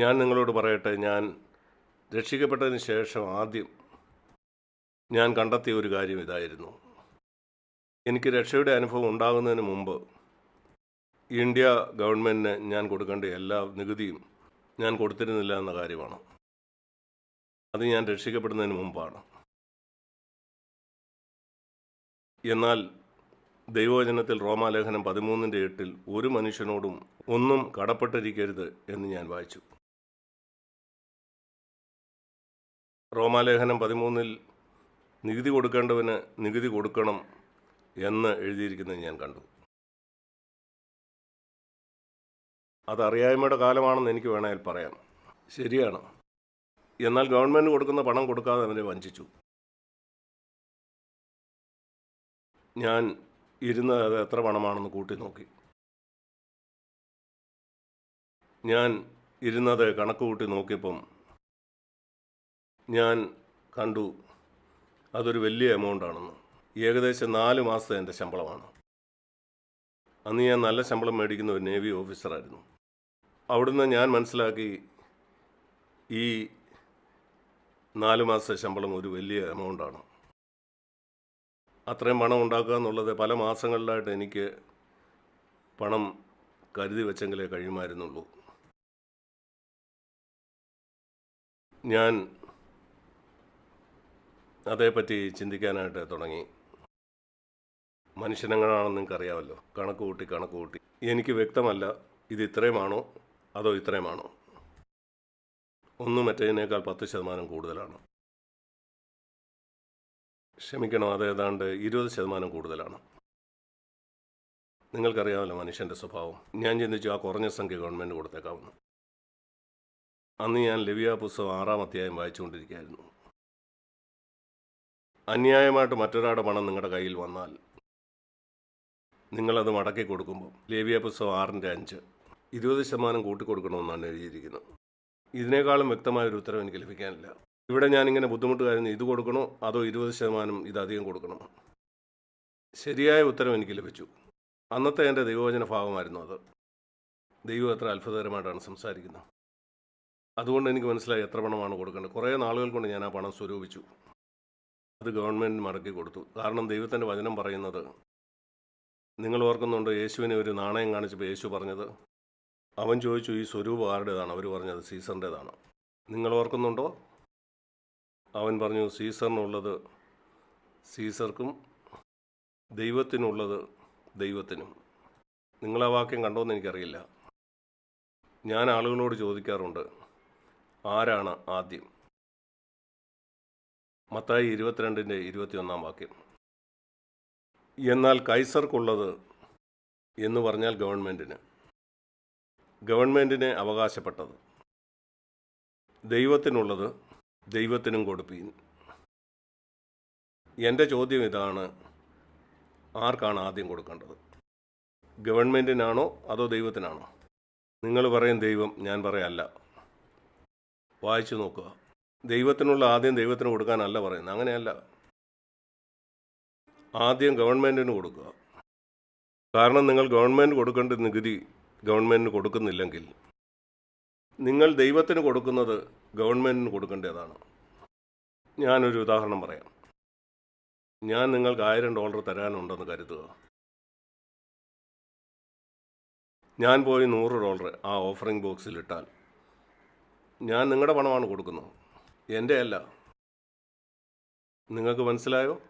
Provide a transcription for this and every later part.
ഞാൻ നിങ്ങളോട് പറയട്ടെ ഞാൻ രക്ഷിക്കപ്പെട്ടതിന് ശേഷം ആദ്യം ഞാൻ കണ്ടെത്തിയ ഒരു കാര്യം ഇതായിരുന്നു. എനിക്ക് രക്ഷയുടെ അനുഭവം ഉണ്ടാകുന്നതിന് മുമ്പ് ഇന്ത്യ ഗവൺമെന്റിന് ഞാൻ കൊടുക്കേണ്ട എല്ലാ നികുതിയും ഞാൻ കൊടുത്തിരുന്നില്ല എന്ന കാര്യമാണ്. അത് ഞാൻ രക്ഷിക്കപ്പെടുന്നതിന് മുമ്പാണ്. എന്നാൽ ദൈവവചനത്തിൽ റോമാലേഖനം പതിമൂന്നിന്റെ എട്ടിൽ ഒരു മനുഷ്യനോടും ഒന്നും കടപ്പെട്ടിരിക്കരുത് എന്ന് ഞാൻ വായിച്ചു. റോമാലേഖനം പതിമൂന്നിൽ നികുതി കൊടുക്കേണ്ടവന് നികുതി കൊടുക്കണം എന്ന് എഴുതിയിരിക്കുന്നത് ഞാൻ കണ്ടു. അതറിയായ്മയുടെ കാലമാണെന്ന് എനിക്ക് വേണമെങ്കിൽ പറയാം. ശരിയാണ്. എന്നാൽ ഗവൺമെന്റ് കൊടുക്കുന്ന പണം കൊടുക്കാതെ അവനെ വഞ്ചിച്ചു. ഞാൻ ഇരുന്ന് അത് എത്ര പണമാണെന്ന് കൂട്ടി നോക്കി. ഞാൻ ഇരുന്നത് കണക്ക് കൂട്ടി നോക്കിയപ്പം ഞാൻ കണ്ടു. അതൊരു വലിയ എമൗണ്ട് ആണെന്ന്. ഏകദേശം നാല് മാസത്തെ എന്റെ ശമ്പളമാണ്. അന്ന് ഞാൻ നല്ല ശമ്പളം മേടിക്കുന്ന ഒരു നേവി ഓഫീസറായിരുന്നു അവിടുന്ന് ഞാൻ മനസ്സിലാക്കി ഈ നാല് മാസത്തെ ശമ്പളം ഒരു വലിയ എമൗണ്ടാണ് അത്രയും പണം ഉണ്ടാക്കുക എന്നുള്ളത് പല മാസങ്ങളിലായിട്ട് എനിക്ക് പണം കരുതി വെച്ചെങ്കിലേ കഴിയുമായിരുന്നുള്ളൂ. ഞാൻ അതേപ്പറ്റി ചിന്തിക്കാനായിട്ട് തുടങ്ങി. മനുഷ്യനങ്ങളാണെന്ന് നിങ്ങൾക്ക് അറിയാമല്ലോ കണക്ക് കൂട്ടി കണക്ക് കൂട്ടി. എനിക്ക് വ്യക്തമല്ല ഇത് ഇത്രയുമാണോ? അതോ ഇത്രയുമാണോ? ഒന്നും മറ്റേതിനേക്കാൾ പത്ത് ശതമാനം കൂടുതലാണ്. ക്ഷമിക്കണം അത് ഏതാണ്ട് ഇരുപത് ശതമാനം കൂടുതലാണ്. നിങ്ങൾക്കറിയാമല്ലോ മനുഷ്യന്റെ സ്വഭാവം. ഞാൻ ചിന്തിച്ചു ആ കുറഞ്ഞ സംഖ്യ ഗവൺമെന്റ് കൊടുത്തേക്കാവുന്നു. അന്ന് ഞാൻ ലിവിയ പുസ്തകം ആറാം അധ്യായം വായിച്ചുകൊണ്ടിരിക്കുകയായിരുന്നു. അന്യായമായിട്ട് മറ്റൊരാളുടെ പണം നിങ്ങളുടെ കയ്യിൽ വന്നാൽ നിങ്ങളത് മടക്കി കൊടുക്കുമ്പോൾ ലേവിയ പുസ്തകം ആറിന്റെ അഞ്ച് ഇരുപത് ശതമാനം കൂട്ടിക്കൊടുക്കണമെന്നാണ് എഴുതിയിരിക്കുന്നത് ഇതിനേക്കാളും വ്യക്തമായൊരു ഉത്തരവ് എനിക്ക് ലഭിക്കാനില്ല. ഇവിടെ ഞാനിങ്ങനെ ബുദ്ധിമുട്ട് കാര്യം ഇത് കൊടുക്കണോ? അതോ ഇരുപത് ശതമാനം ഇതധികം കൊടുക്കണോ? ശരിയായ ഉത്തരം എനിക്ക് ലഭിച്ചു. അന്നത്തെ എന്റെ ദൈവവചന ഭാവമായിരുന്നു അത്. ദൈവം എത്ര അത്ഭുതകരമായിട്ടാണ് സംസാരിക്കുന്നത്. അതുകൊണ്ട് എനിക്ക് മനസ്സിലായി എത്ര പണമാണ് കൊടുക്കേണ്ടത്. കുറേ നാളുകൾ കൊണ്ട് ഞാൻ ആ പണം സ്വരൂപിച്ചു. അത് ഗവൺമെന്റ് മടക്കി കൊടുത്തു. കാരണം ദൈവത്തിന്റെ വചനം പറയുന്നത് നിങ്ങൾ ഓർക്കുന്നുണ്ട് യേശുവിനെ ഒരു നാണയം കാണിച്ചപ്പോൾ യേശു പറഞ്ഞത്? അവൻ ചോദിച്ചു ഈ സ്വരൂപം ആരുടേതാണ്? അവർ പറഞ്ഞത് സീസറിന്റേതാണ് നിങ്ങൾ ഓർക്കുന്നുണ്ടോ? അവൻ പറഞ്ഞു സീസറിനുള്ളത് സീസർക്കും ദൈവത്തിനുള്ളത് ദൈവത്തിനും. നിങ്ങൾ ആ വാക്യം കണ്ടോന്ന് എനിക്കറിയില്ല. ഞാൻ ആളുകളോട് ചോദിക്കാറുണ്ട് ആരാണ് ആദ്യം? മത്തായി ഇരുപത്തിരണ്ടിന്റെ ഇരുപത്തിയൊന്നാം വാക്യം. എന്നാൽ കൈസർക്കുള്ളത് എന്ന് പറഞ്ഞാൽ ഗവൺമെന്റിന് ഗവൺമെന്റിന് അവകാശപ്പെട്ടത്. ദൈവത്തിനുള്ളത് ദൈവത്തിനും കൊടുപ്പീൻ. എന്റെ ചോദ്യം ഇതാണ് ആർക്കാണ് ആദ്യം കൊടുക്കേണ്ടത്? ഗവൺമെന്റിനാണോ അതോ ദൈവത്തിനാണോ? നിങ്ങൾ പറയും ദൈവം ഞാൻ പറയല്ല. വായിച്ചു നോക്കുക. ദൈവത്തിനുള്ള ആദ്യം ദൈവത്തിന് കൊടുക്കാനല്ല പറയുന്നത്. അങ്ങനെയല്ല. ആദ്യം ഗവൺമെന്റിന് കൊടുക്കുക. കാരണം നിങ്ങൾ ഗവൺമെന്റ് കൊടുക്കേണ്ട നികുതി ഗവൺമെന്റിന് കൊടുക്കുന്നില്ലെങ്കിൽ നിങ്ങൾ ദൈവത്തിന് കൊടുക്കുന്നത് ഗവൺമെന്റിന് കൊടുക്കേണ്ടതാണ്. ഞാനൊരു ഉദാഹരണം പറയാം. ഞാൻ നിങ്ങൾക്ക് ആയിരം ഡോളർ തരാനുണ്ടെന്ന് കരുതുക. ഞാൻ പോയി നൂറ് ഡോളർ ആ ഓഫറിംഗ് ബോക്സിൽ ഇട്ടാൽ ഞാൻ നിങ്ങളുടെ പണമാണ് കൊടുക്കുന്നത്. എന്റെ അല്ല. നിങ്ങൾക്ക് മനസ്സിലായോ?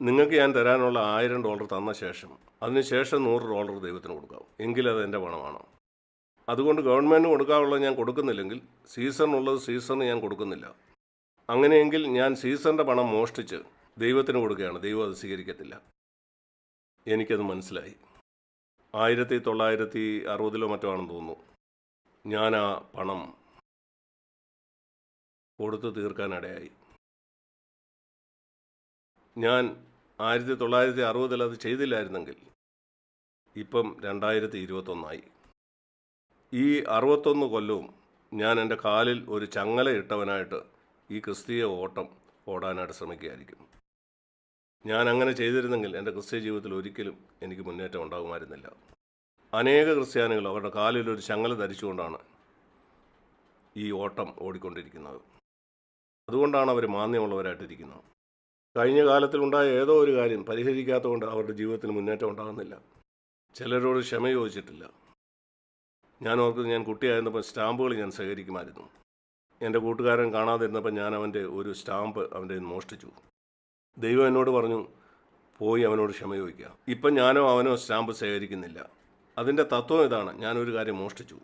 നിങ്ങൾക്ക് ഞാൻ തരാനുള്ള ആയിരം ഡോളർ തന്ന ശേഷം അതിനുശേഷം നൂറ് ഡോളർ ദൈവത്തിന് കൊടുക്കാം. എങ്കിലത് എന്റെ പണമാണ്? അതുകൊണ്ട് ഗവൺമെന്റ് കൊടുക്കാനുള്ളത് ഞാൻ കൊടുക്കുന്നില്ലെങ്കിൽ സീസണുള്ളത് സീസണ് ഞാൻ കൊടുക്കുന്നില്ല. അങ്ങനെയെങ്കിൽ ഞാൻ സീസണിന്റെ പണം മോഷ്ടിച്ച് ദൈവത്തിന് കൊടുക്കുകയാണ്. ദൈവം അത് സ്വീകരിക്കത്തില്ല. എനിക്കത് മനസ്സിലായി. ആയിരത്തി തൊള്ളായിരത്തി അറുപതിലോ മറ്റോ ആണെന്ന് തോന്നുന്നു. ഞാൻ ആ പണം കൊടുത്തു തീർക്കാനിടയായി. ഞാൻ ആയിരത്തി തൊള്ളായിരത്തി അറുപതിൽ അത് ചെയ്തില്ലായിരുന്നെങ്കിൽ ഇപ്പം രണ്ടായിരത്തി ഇരുപത്തൊന്നായി ഈ അറുപത്തൊന്ന് കൊല്ലവും ഞാൻ എന്റെ കാലിൽ ഒരു ചങ്ങല ഇട്ടവനായിട്ട് ഈ ക്രിസ്തീയ ഓട്ടം ഓടാനായിട്ട് ശ്രമിക്കുകയായിരിക്കും. ഞാൻ അങ്ങനെ ചെയ്തിരുന്നെങ്കിൽ എന്റെ ക്രിസ്തീയ ജീവിതത്തിൽ ഒരിക്കലും എനിക്ക് മുന്നേറ്റം ഉണ്ടാകുമായിരുന്നില്ല. അനേക ക്രിസ്ത്യാനികൾ അവരുടെ കാലിൽ ഒരു ചങ്ങല ധരിച്ചുകൊണ്ടാണ് ഈ ഓട്ടം ഓടിക്കൊണ്ടിരിക്കുന്നത്. അതുകൊണ്ടാണ് അവർ മാന്യമുള്ളവരായിട്ടിരിക്കുന്നത്. കഴിഞ്ഞ കാലത്തിലുണ്ടായ ഏതോ ഒരു കാര്യം പരിഹരിക്കാത്തതുകൊണ്ട് അവരുടെ ജീവിതത്തിന് മുന്നേറ്റം ഉണ്ടാകുന്നില്ല. ചിലരോട് ക്ഷമ ചോദിച്ചിട്ടില്ല. ഞാൻ ഓർക്കുന്നത് ഞാൻ കുട്ടിയായിരുന്നപ്പോൾ സ്റ്റാമ്പുകൾ ഞാൻ ശേഖരിക്കുമായിരുന്നു. എന്റെ കൂട്ടുകാരൻ കാണാതിരുന്നപ്പോൾ ഞാൻ അവന്റെ ഒരു സ്റ്റാമ്പ് അവന്റെ മോഷ്ടിച്ചു. ദൈവം എന്നോട് പറഞ്ഞു പോയി അവനോട് ക്ഷമ ചോദിക്കുക. ഇപ്പം ഞാനോ അവനോ സ്റ്റാമ്പ് ശേഖരിക്കുന്നില്ല. അതിന്റെ തത്വം ഇതാണ്. ഞാനൊരു കാര്യം മോഷ്ടിച്ചു.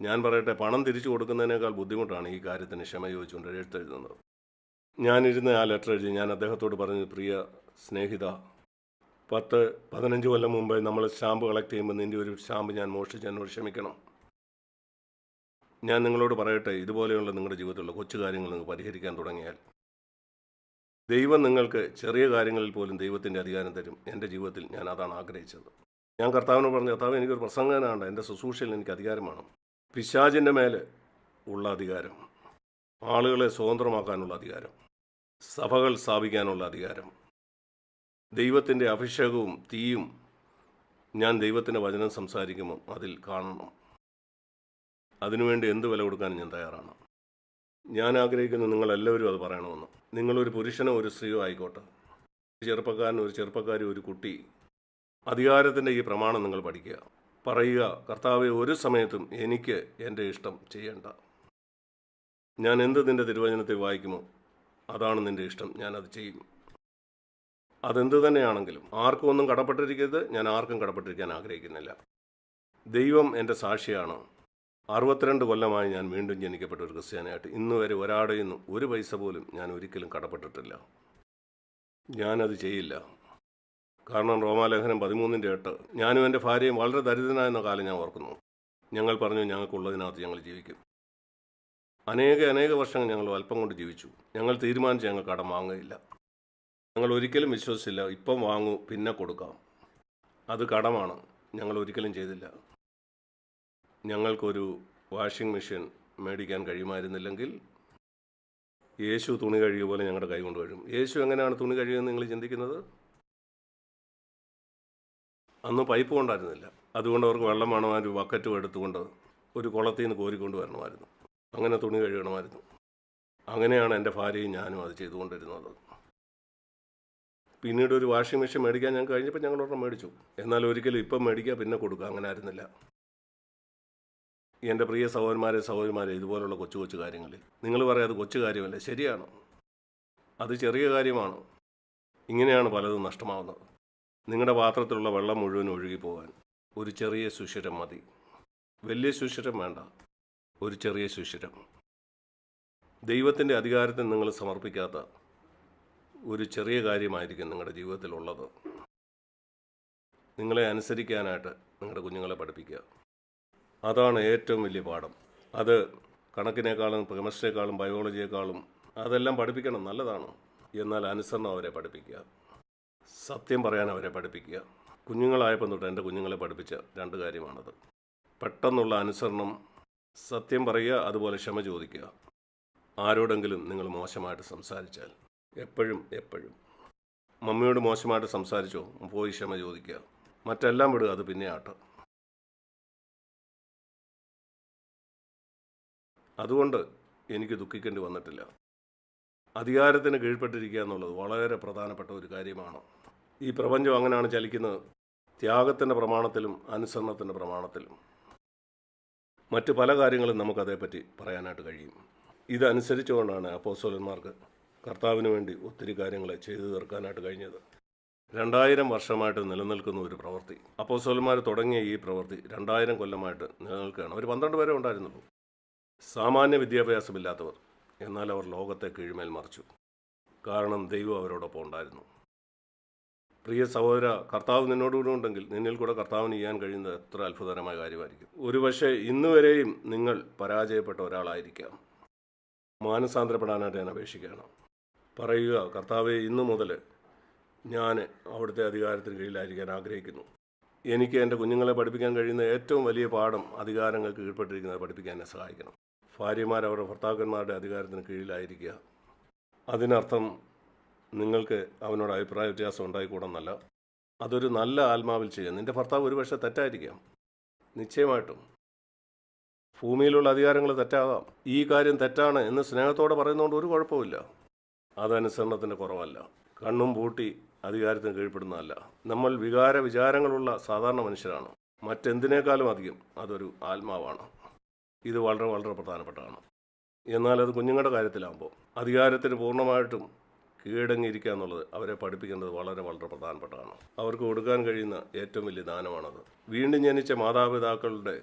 ഞാൻ പറയട്ടെ പണം തിരിച്ചു കൊടുക്കുന്നതിനേക്കാൾ ബുദ്ധിമുട്ടാണ് ഈ കാര്യത്തിന് ക്ഷമ ചോദിച്ചുകൊണ്ട് എഴുത്തെഴുതുന്നത് ഞാനിരുന്ന് ആ ലെറ്റർ എഴുതി ഞാൻ അദ്ദേഹത്തോട് പറഞ്ഞു പ്രിയ സ്നേഹിത പത്ത് പതിനഞ്ച് കൊല്ലം മുമ്പ് നമ്മൾ സ്റ്റാമ്പ് കളക്ട് ചെയ്യുമ്പോൾ നിന്റെ ഒരു സ്റ്റാമ്പ് ഞാൻ മോഷ്ടിച്ച് എന്നോട് ക്ഷമിക്കണം. ഞാൻ നിങ്ങളോട് പറയട്ടെ ഇതുപോലെയുള്ള നിങ്ങളുടെ ജീവിതത്തിലുള്ള കൊച്ചു കാര്യങ്ങൾ നിങ്ങൾ പരിഹരിക്കാൻ തുടങ്ങിയാൽ. ദൈവം നിങ്ങൾക്ക് ചെറിയ കാര്യങ്ങളിൽ പോലും ദൈവത്തിന്റെ അധികാരം തരും. എന്റെ ജീവിതത്തിൽ ഞാൻ അതാണ് ആഗ്രഹിച്ചത്. ഞാൻ കർത്താവിനോട് പറഞ്ഞു കർത്താവ് എനിക്കൊരു പ്രസംഗനാണ് എന്റെ ശുശ്രൂഷയിൽ എനിക്ക് അധികാരമാണ് പിശാചിന്റെ മേലെ ഉള്ള അധികാരം ആളുകളെ സ്വതന്ത്രമാക്കാനുള്ള അധികാരം സഭകൾ സ്ഥാപിക്കാനുള്ള അധികാരം ദൈവത്തിന്റെ അഭിഷേകവും തീയും ഞാൻ ദൈവത്തിന്റെ വചനം സംസാരിക്കുമ്പോൾ അതിൽ കാണണം. അതിനുവേണ്ടി എന്ത് വില കൊടുക്കാനും ഞാൻ തയ്യാറാണ്. ഞാൻ ആഗ്രഹിക്കുന്നു നിങ്ങളെല്ലാവരും അത് പറയണമെന്ന്. നിങ്ങളൊരു പുരുഷനോ ഒരു സ്ത്രീയോ ആയിക്കോട്ടെ. ചെറുപ്പക്കാരൻ ഒരു ചെറുപ്പക്കാരി ഒരു കുട്ടി അധികാരത്തിന്റെ ഈ പ്രമാണം നിങ്ങൾ പഠിക്കുക. പറയുക കർത്താവെ ഒരു സമയത്തും എനിക്ക് എന്റെ ഇഷ്ടം ചെയ്യേണ്ട. ഞാൻ എന്ത് നിന്റെ തിരുവചനത്തെ വായിക്കുമോ അതാണ് നിന്റെ ഇഷ്ടം. ഞാൻ അത് ചെയ്യും. അതെന്ത് തന്നെയാണെങ്കിലും ആർക്കും ഒന്നും കടപ്പെട്ടിരിക്കരുത്. ഞാൻ ആർക്കും കടപ്പെട്ടിരിക്കാൻ ആഗ്രഹിക്കുന്നില്ല. ദൈവം എന്റെ സാക്ഷിയാണ്. അറുപത്തിരണ്ട് കൊല്ലമായി ഞാൻ വീണ്ടും ജനിക്കപ്പെട്ട ഒരു ക്രിസ്ത്യാനിയായിട്ട്. ഇന്ന് വരെ ഒരാടെയും ഒരു പൈസ പോലും ഞാൻ ഒരിക്കലും കടപ്പെട്ടിട്ടില്ല. ഞാനത് ചെയ്യില്ല. കാരണം റോമാലേഖനം പതിമൂന്നിന്റെ എട്ട്. ഞാനും എന്റെ ഭാര്യയും വളരെ ദരിദ്രനായെന്ന കാലം ഞാൻ ഓർക്കുന്നു. ഞങ്ങൾ പറഞ്ഞു ഞങ്ങൾക്കുള്ളതിനകത്ത് ഞങ്ങൾ ജീവിക്കും. അനേക അനേക വർഷങ്ങൾ ഞങ്ങൾ അല്പം കൊണ്ട് ജീവിച്ചു. ഞങ്ങൾ തീരുമാനിച്ച് ഞങ്ങൾ കടം വാങ്ങുകയില്ല. ഞങ്ങൾ ഒരിക്കലും വിശ്വസിച്ചില്ല. ഇപ്പം വാങ്ങൂ പിന്നെ കൊടുക്കാം. അത് കടമാണ്. ഞങ്ങൾ ഒരിക്കലും ചെയ്തില്ല. ഞങ്ങൾക്കൊരു വാഷിംഗ് മെഷീൻ മേടിക്കാൻ കഴിയുമായിരുന്നില്ലെങ്കിൽ യേശു തുണി കഴുകിയ പോലെ ഞങ്ങളുടെ കൈ കൊണ്ട് യേശു എങ്ങനെയാണ് തുണി കഴിയുമെന്ന് നിങ്ങൾ ചിന്തിക്കുന്നത്? അന്ന് പൈപ്പ് കൊണ്ടായിരുന്നില്ല. അതുകൊണ്ട് അവർക്ക് വെള്ളം വേണമായിരുന്നു ഒരു ബക്കറ്റും എടുത്തുകൊണ്ട് ഒരു കുളത്തിൽ നിന്ന് കോരിക്കൊണ്ട് വരണമായിരുന്നു. അങ്ങനെ തുണി കഴുകണമായിരുന്നു. അങ്ങനെയാണ് എന്റെ ഭാര്യയും ഞാനും അത് ചെയ്തുകൊണ്ടിരുന്നത്. പിന്നീട് ഒരു വാഷിംഗ് മെഷീൻ മേടിക്കാൻ ഞാൻ കഴിഞ്ഞപ്പോൾ ഞങ്ങൾ മേടിച്ചു. എന്നാൽ ഒരിക്കലും ഇപ്പം മേടിക്കുക പിന്നെ കൊടുക്കുക അങ്ങനെ ആയിരുന്നില്ല. എന്റെ പ്രിയ സഹോദരന്മാരെ സഹോദരിമാരെ ഇതുപോലുള്ള കൊച്ചു കൊച്ചു കാര്യങ്ങളിൽ. നിങ്ങൾ പറയാം അത് കൊച്ചു കാര്യമല്ല ശരിയാണ്. അത് ചെറിയ കാര്യമാണ്. ഇങ്ങനെയാണ് പലതും നഷ്ടമാവുന്നത്. നിങ്ങളുടെ പാത്രത്തിലുള്ള വെള്ളം മുഴുവൻ ഒഴുകി പോകാൻ ഒരു ചെറിയ സുഷിരം മതി. വലിയ സുഷിരം വേണ്ട. ഒരു ചെറിയ സുഷിരം. ദൈവത്തിന്റെ അധികാരത്തിൽ നിങ്ങൾ സമർപ്പിക്കാത്ത ഒരു ചെറിയ കാര്യമായിരിക്കും നിങ്ങളുടെ ജീവിതത്തിലുള്ളത്. നിങ്ങളെ അനുസരിക്കാനായിട്ട് നിങ്ങളുടെ കുഞ്ഞുങ്ങളെ പഠിപ്പിക്കുക. അതാണ് ഏറ്റവും വലിയ പാഠം. അത് കണക്കിനേക്കാളും കെമിസ്ട്രിയേക്കാളും ബയോളജിയേക്കാളും അതെല്ലാം പഠിപ്പിക്കണം. നല്ലതാണ്. എന്നാൽ അനുസരണം അവരെ പഠിപ്പിക്കുക. സത്യം പറയാൻ അവരെ പഠിപ്പിക്കുക. കുഞ്ഞുങ്ങളായപ്പം തൊട്ട് എന്റെ കുഞ്ഞുങ്ങളെ പഠിപ്പിച്ച രണ്ട് കാര്യമാണത്. പെട്ടെന്നുള്ള അനുസരണം സത്യം പറയുക അതുപോലെ ക്ഷമ ചോദിക്കുക. ആരോടെങ്കിലും നിങ്ങൾ മോശമായിട്ട് സംസാരിച്ചാൽ എപ്പോഴും എപ്പോഴും. മമ്മിയോട് മോശമായിട്ട് സംസാരിച്ചോ പോയി ക്ഷമ ചോദിക്കുക. മറ്റെല്ലാം വിടുക അത് പിന്നെ ആട്ട്. അതുകൊണ്ട് എനിക്ക് ദുഃഖിക്കേണ്ടി വന്നിട്ടില്ല. അധികാരത്തിന് കീഴ്പ്പെട്ടിരിക്കുക എന്നുള്ളത് വളരെ പ്രധാനപ്പെട്ട ഒരു കാര്യമാണ്. ഈ പ്രപഞ്ചം അങ്ങനെയാണ് ചലിക്കുന്നത്. ത്യാഗത്തിന്റെ പ്രമാണത്തിലും അനുസരണത്തിന്റെ പ്രമാണത്തിലും. മറ്റ് പല കാര്യങ്ങളും നമുക്കതേപ്പറ്റി പറയാനായിട്ട് കഴിയും. ഇതനുസരിച്ചുകൊണ്ടാണ് അപ്പോസ്തലന്മാർക്ക് കർത്താവിന് വേണ്ടി ഒത്തിരി കാര്യങ്ങൾ ചെയ്തു തീർക്കാനായിട്ട് കഴിഞ്ഞത്. രണ്ടായിരം വർഷമായിട്ട് നിലനിൽക്കുന്ന ഒരു പ്രവൃത്തി. അപ്പോസ്തലന്മാർ തുടങ്ങിയ ഈ പ്രവൃത്തി രണ്ടായിരം കൊല്ലമായിട്ട് നിലനിൽക്കുകയാണ്. അവർ പന്ത്രണ്ട് പേരെ ഉണ്ടായിരുന്നുള്ളൂ. സാമാന്യ വിദ്യാഭ്യാസമില്ലാത്തവർ. എന്നാൽ അവർ ലോകത്തെ കീഴ്മേൽ മറിച്ചു. കാരണം ദൈവം അവരോടൊപ്പം ഉണ്ടായിരുന്നു. പ്രിയ സഹോദര കർത്താവ് നിന്നോടുകൂടെ ഉണ്ടെങ്കിൽ നിന്നിൽ കൂടെ കർത്താവിന് ചെയ്യാൻ കഴിയുന്നത് എത്ര അത്ഭുതകരമായ കാര്യമായിരിക്കും. ഒരുപക്ഷെ ഇന്നുവരെയും നിങ്ങൾ പരാജയപ്പെട്ട ഒരാളായിരിക്കാം. മാനസാന്തരപ്പെടാനായിട്ട് ഞാൻ അപേക്ഷിക്കുകയാണ്. പറയുക കർത്താവെ ഇന്നു മുതൽ ഞാൻ അവിടുത്തെ അധികാരത്തിന് കീഴിലായിരിക്കാൻ ആഗ്രഹിക്കുന്നു. എനിക്ക് എന്റെ കുഞ്ഞുങ്ങളെ പഠിപ്പിക്കാൻ കഴിയുന്ന ഏറ്റവും വലിയ പാഠം അധികാരങ്ങൾക്ക് കീഴ്പ്പെട്ടിരിക്കുന്നത് പഠിപ്പിക്കാൻ എന്നെ സഹായിക്കണം. ഭാര്യമാർ അവരുടെ ഭർത്താക്കന്മാരുടെ അധികാരത്തിന് കീഴിലായിരിക്കുക. അതിനർത്ഥം നിങ്ങൾക്ക് അവനോട് അഭിപ്രായ വ്യത്യാസം ഉണ്ടായിക്കൂടെന്നല്ല. അതൊരു നല്ല ആത്മാവിൽ ചെയ്യാം. നിന്റെ ഭർത്താവ് ഒരുപക്ഷെ തെറ്റായിരിക്കാം. നിശ്ചയമായിട്ടും. ഭൂമിയിലുള്ള അധികാരങ്ങൾ തെറ്റാകാം ഈ കാര്യം തെറ്റാണ് എന്ന് സ്നേഹത്തോടെ പറയുന്നതുകൊണ്ട് ഒരു കുഴപ്പമില്ല അതനുസരണത്തിന്റെ കുറവല്ല. കണ്ണും പൂട്ടി അധികാരത്തിന് കീഴ്പ്പെടുന്നതല്ല. നമ്മൾ വികാര വിചാരങ്ങളുള്ള സാധാരണ മനുഷ്യരാണ്. മറ്റെന്തിനേക്കാളും അധികം അതൊരു ആത്മാവാണ്. ഇത് വളരെ വളരെ പ്രധാനപ്പെട്ടതാണ്. എന്നാൽ അത് കുഞ്ഞുങ്ങളുടെ കാര്യത്തിലാകുമ്പോൾ അധികാരത്തിന് പൂർണമായിട്ടും കീഴടങ്ങിയിരിക്കുക എന്നുള്ളത് അവരെ പഠിപ്പിക്കേണ്ടത് വളരെ വളരെ പ്രധാനപ്പെട്ടതാണ്. അവർക്ക് കൊടുക്കാൻ കഴിയുന്ന ഏറ്റവും വലിയ ദാനമാണത്. വീണ്ടും ജനിച്ച മാതാപിതാക്കളുടെ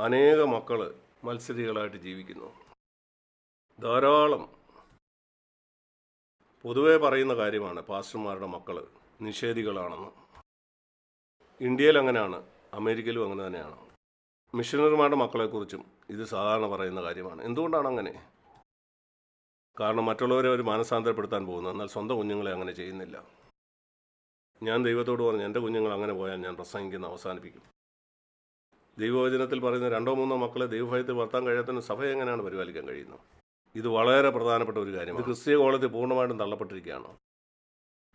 അനേക മക്കൾ മത്സരികളായിട്ട് ജീവിക്കുന്നു. ധാരാളം പൊതുവേ പറയുന്ന കാര്യമാണ് പാസ്റ്റർമാരുടെ മക്കൾ നിഷേധികളാണെന്ന്. ഇന്ത്യയിൽ അങ്ങനെയാണ് അമേരിക്കയിലും അങ്ങനെ തന്നെയാണ്. മിഷനറിമാരുടെ മക്കളെക്കുറിച്ചും ഇത് സാധാരണ പറയുന്ന കാര്യമാണ്. എന്തുകൊണ്ടാണ് അങ്ങനെ? കാരണം മറ്റുള്ളവരെ അവർ മാനസാന്തരപ്പെടുത്താൻ പോകുന്നു. എന്നാൽ സ്വന്തം കുഞ്ഞുങ്ങളെ അങ്ങനെ ചെയ്യുന്നില്ല. ഞാൻ ദൈവത്തോട് പറഞ്ഞു എന്റെ കുഞ്ഞുങ്ങൾ അങ്ങനെ പോയാൽ ഞാൻ പ്രസംഗിക്കുന്ന അവസാനിപ്പിക്കും. ദൈവവചനത്തിൽ പറയുന്ന രണ്ടോ മൂന്നോ മക്കളെ ദൈവഭയത്തിൽ വളർത്താൻ കഴിയാത്തതിന് സഭ എങ്ങനെയാണ് പരിപാലിക്കാൻ കഴിയുന്നത്? ഇത് വളരെ പ്രധാനപ്പെട്ട ഒരു കാര്യമാണ്. ക്രിസ്തീയ കോളത്തിൽ പൂർണമായിട്ടും തള്ളപ്പെട്ടിരിക്കുകയാണ്.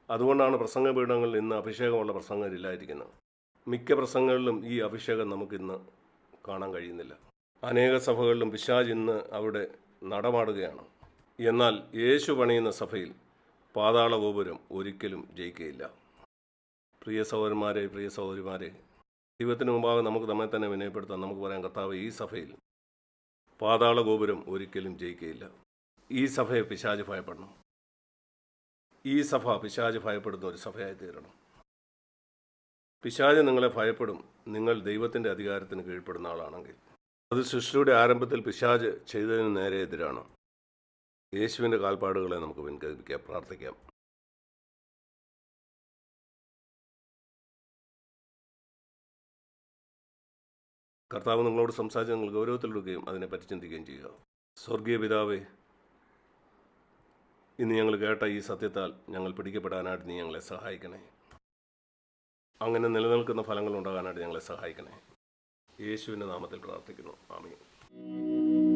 അതുകൊണ്ടാണ് പ്രസംഗ പീഠങ്ങളിൽ ഇന്ന് അഭിഷേകമുള്ള പ്രസംഗരില്ലായിരിക്കുന്നത് മിക്ക പ്രസംഗങ്ങളിലും ഈ അഭിഷേകം നമുക്കിന്ന് കാണാൻ കഴിയുന്നില്ല. അനേക സഭകളിലും പിശാജ് ഇന്ന് അവിടെ നടമാടുകയാണ്. എന്നാൽ യേശു പണിയുന്ന സഭയിൽ പാതാള ഗോപുരം ഒരിക്കലും ജയിക്കുകയില്ല പ്രിയ സഹോദരന്മാരെ പ്രിയ സഹോദരിമാരെ ദൈവത്തിന് മുമ്പാകെ നമുക്ക് നമ്മെ തന്നെ വിനയപ്പെടുത്താം നമുക്ക് പറയാം കർത്താവ് ഈ സഭയിൽ പാതാള ഗോപുരം ഒരിക്കലും ജയിക്കുകയില്ല ഈ സഭയെ പിശാജ് ഭയപ്പെടണം. ഈ സഭ പിശാജ് ഭയപ്പെടുന്ന ഒരു സഭയായി തീരണം. പിശാജ് നിങ്ങളെ ഭയപ്പെടും. നിങ്ങൾ ദൈവത്തിന്റെ അധികാരത്തിന് കീഴ്പ്പെടുന്ന ആളാണെങ്കിൽ. അത് സൃഷ്ടിയുടെ ആരംഭത്തിൽ പിശാജ് ചെയ്തതിന് നേരെ എതിരാണ്. യേശുവിന്റെ കാൽപ്പാടുകളെ നമുക്ക് പിൻകൽപ്പിക്കാം പ്രാർത്ഥിക്കാം. കർത്താവ് നിങ്ങളോട് സംസാരിച്ച് നിങ്ങൾ ഗൗരവത്തിലെടുക്കുകയും അതിനെപ്പറ്റി ചിന്തിക്കുകയും ചെയ്യുക. സ്വർഗീയ പിതാവേ ഇന്ന് ഞങ്ങൾ കേട്ട ഈ സത്യത്താൽ ഞങ്ങൾ പിടിക്കപ്പെടാനായിട്ട് നീ ഞങ്ങളെ സഹായിക്കണേ. അങ്ങനെ നിലനിൽക്കുന്ന ഫലങ്ങൾ ഉണ്ടാകാനായിട്ട് ഞങ്ങളെ സഹായിക്കണേ. യേശുവിന്റെ നാമത്തിൽ പ്രാർത്ഥിക്കുന്നു. ആമീൻ.